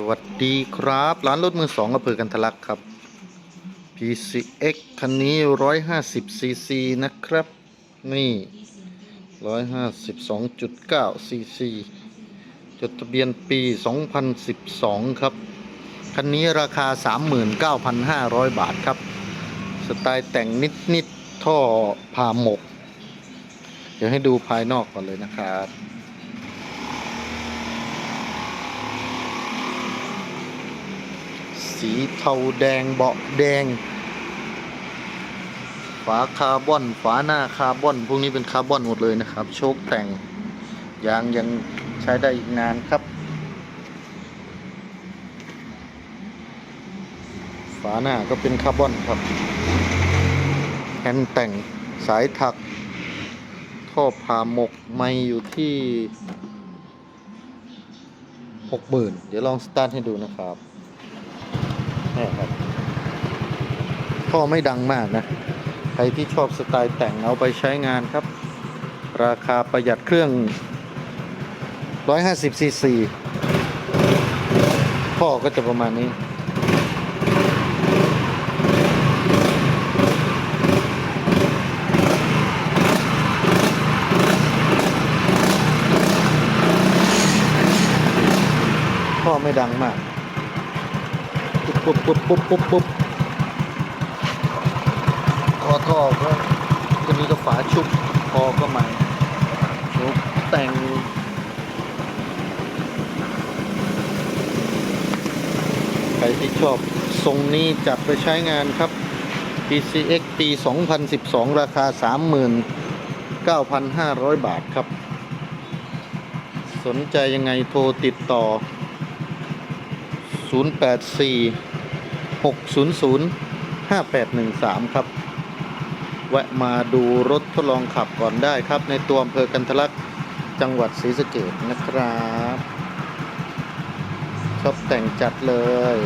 สวัสดีครับ ร้านรถมือสองอำเภอกันทะลักครับ PCX คันนี้ 150 cc นะครับ นี่ 152.9 cc จดทะเบียนปี 2012 ครับ คันนี้ราคา 39,500 บาทครับ สไตล์แต่งนิด ๆ ท่อผ่าหมก เดี๋ยวให้ดูภายนอกก่อนเลยนะครับ สีเทาแดงเบาะแดง ฝาคาร์บอน ฝาหน้าคาร์บอน พวกนี้เป็นคาร์บอนหมดเลยนะครับ โชคแต่งยางยังใช้ได้อีกนานครับ ฝาหน้าก็เป็นคาร์บอนครับแฮนด์แต่งสายถักท่อผ่าหมกไม่อยู่ที่หกหมื่นเดี๋ยวลองสตาร์ทให้ดูนะครับ นี่ครับท่อไม่ดังมากนะ ใครที่ชอบสไตล์แต่งเอาไปใช้งานครับ ราคาประหยัดเครื่อง 150ซีซีท่อก็จะประมาณนี้ท่อไม่ดังมาก ปุ๊บปุ๊บปุ๊บปุ๊บปุ๊บคอท่อก็ตัวนี้ก็ฝาชุบคอก็ใหม่ชุบแต่งใครที่ชอบทรงนี้จับไปใช้งานครับ PCX ปี 2012 ราคา 39,500 บาทครับ สนใจยังไงโทรติดต่อ 084 600 5813 ครับ แวะมาดูรถทดลองขับก่อนได้ครับ ในตัวอำเภอกันทะลักจังหวัดศรีสะเกดนะครับ ชอบแต่งจัดเลย